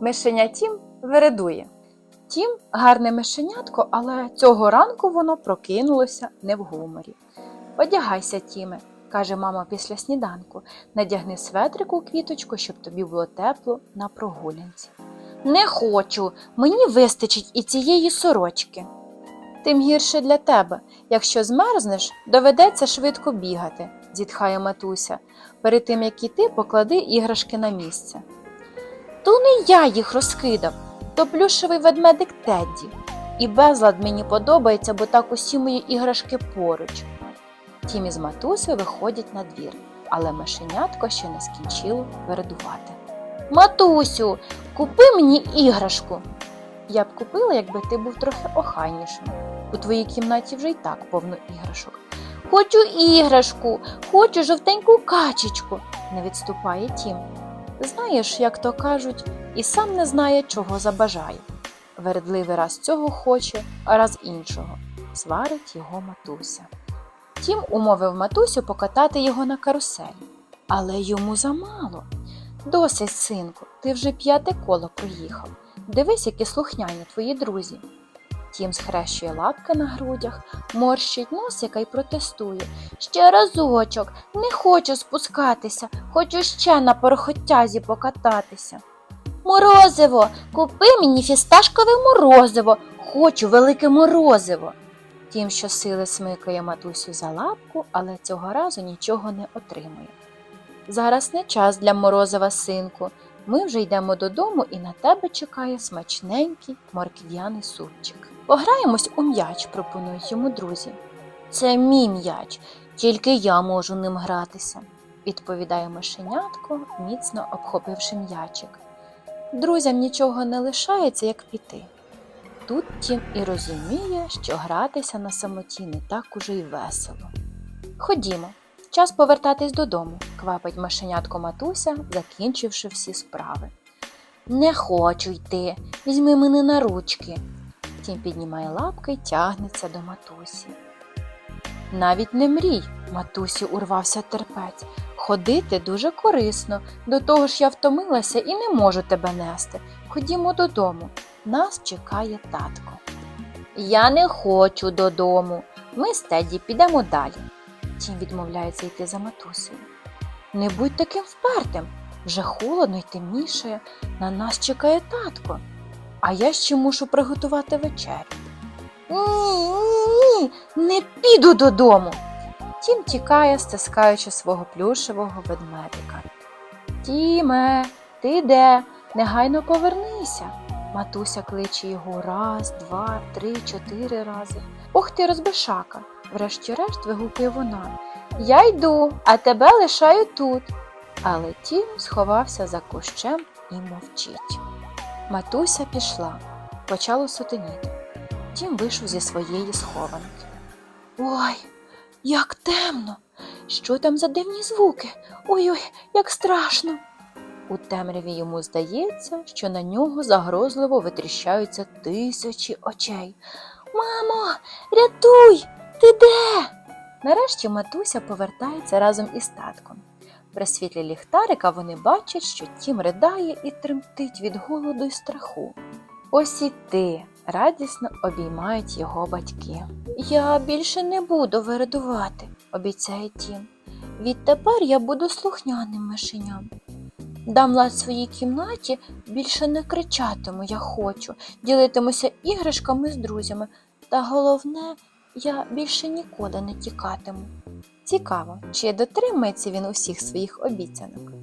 Мишеня Тім вередує. Тім гарне мишенятко, але цього ранку воно прокинулося не в гуморі. Одягайся, Тіме, каже мама після сніданку. Надягни светрику у квіточку, щоб тобі було тепло на прогулянці. Не хочу, мені вистачить і цієї сорочки. Тим гірше для тебе. Якщо змерзнеш, доведеться швидко бігати, зітхає матуся. Перед тим як іти, поклади іграшки на місце. То не я їх розкидав, то плюшевий ведмедик Тедді. І безлад мені подобається, бо так усі мої іграшки поруч. Тім із матусею виходять на двір, але мишенятко ще не скінчило вередувати. Матусю, купи мені іграшку. Я б купила, якби ти був трохи охайнішим. У твоїй кімнаті вже й так повно іграшок. Хочу іграшку, хочу жовтеньку качечку, не відступає Тім. Знаєш, як то кажуть, і сам не знає, чого забажає. Вередливий раз цього хоче, а раз іншого. Сварить його матуся. Тім умовив матусю покатати його на каруселі, але йому замало. Досить, синку, ти вже п'яте коло проїхав. Дивись, які слухняні твої друзі. Тім схрещує лапки на грудях, морщить носика й протестує. Ще разочок, не хочу спускатися, хочу ще на порохотязі покататися. Морозиво, купи мені фісташкове морозиво, хочу велике морозиво. Тім щосили смикає матусю за лапку, але цього разу нічого не отримує. Зараз не час для морозива, синку. Ми вже йдемо додому і на тебе чекає смачненький моркв'яний супчик. Пограємось у м'яч, пропонують йому друзі. Це мій м'яч, тільки я можу ним гратися, відповідає мишенятко, міцно обхопивши м'ячик. Друзям нічого не лишається, як піти. Тут Тім і розуміє, що гратися на самоті не так уже й весело. Ходімо, час повертатись додому, квапить мишенятко матуся, закінчивши всі справи. Не хочу йти, візьми мене на ручки. Тім піднімає лапки й тягнеться до матусі. Навіть не мрій, матусі урвався терпець. Ходити дуже корисно, до того ж я втомилася і не можу тебе нести. Ходімо додому, нас чекає татко. Я не хочу додому. Ми з Теді підемо далі. Тім відмовляється йти за матусею. Не будь таким впертим. Вже холодно й темнішає. На нас чекає татко. А я ще мушу приготувати вечерю. Ні, ні, не піду додому. Тім тікає, стискаючи свого плюшевого ведмедика. Тіме, ти де? Негайно повернися. Матуся кличе його раз, два, три, чотири рази. Ох ти, розбишака. Врешті-решт вигукує вона. Я йду, а тебе лишаю тут. Але Тім сховався за кущем і мовчить. Матуся пішла, почало сутеніти. Тім вийшов зі своєї схованки. Ой, як темно! Що там за дивні звуки? Ой-ой, як страшно. У темряві йому здається, що на нього загрозливо витріщаються тисячі очей. Мамо, рятуй! Ти де? Нарешті матуся повертається разом із татком. При світлі ліхтарика вони бачать, що тім ридає і тремтить від голоду й страху. Ось і ти, радісно обіймають його батьки. Я більше не буду вирадувати, обіцяє тім. Відтепер я буду слухняним мишеням. Дам лад своїй кімнаті, більше не кричатиму, я хочу, ділитимуся іграшками з друзями, та головне, я більше нікуди не тікатиму. Цікаво, чи дотримається він усіх своїх обіцянок.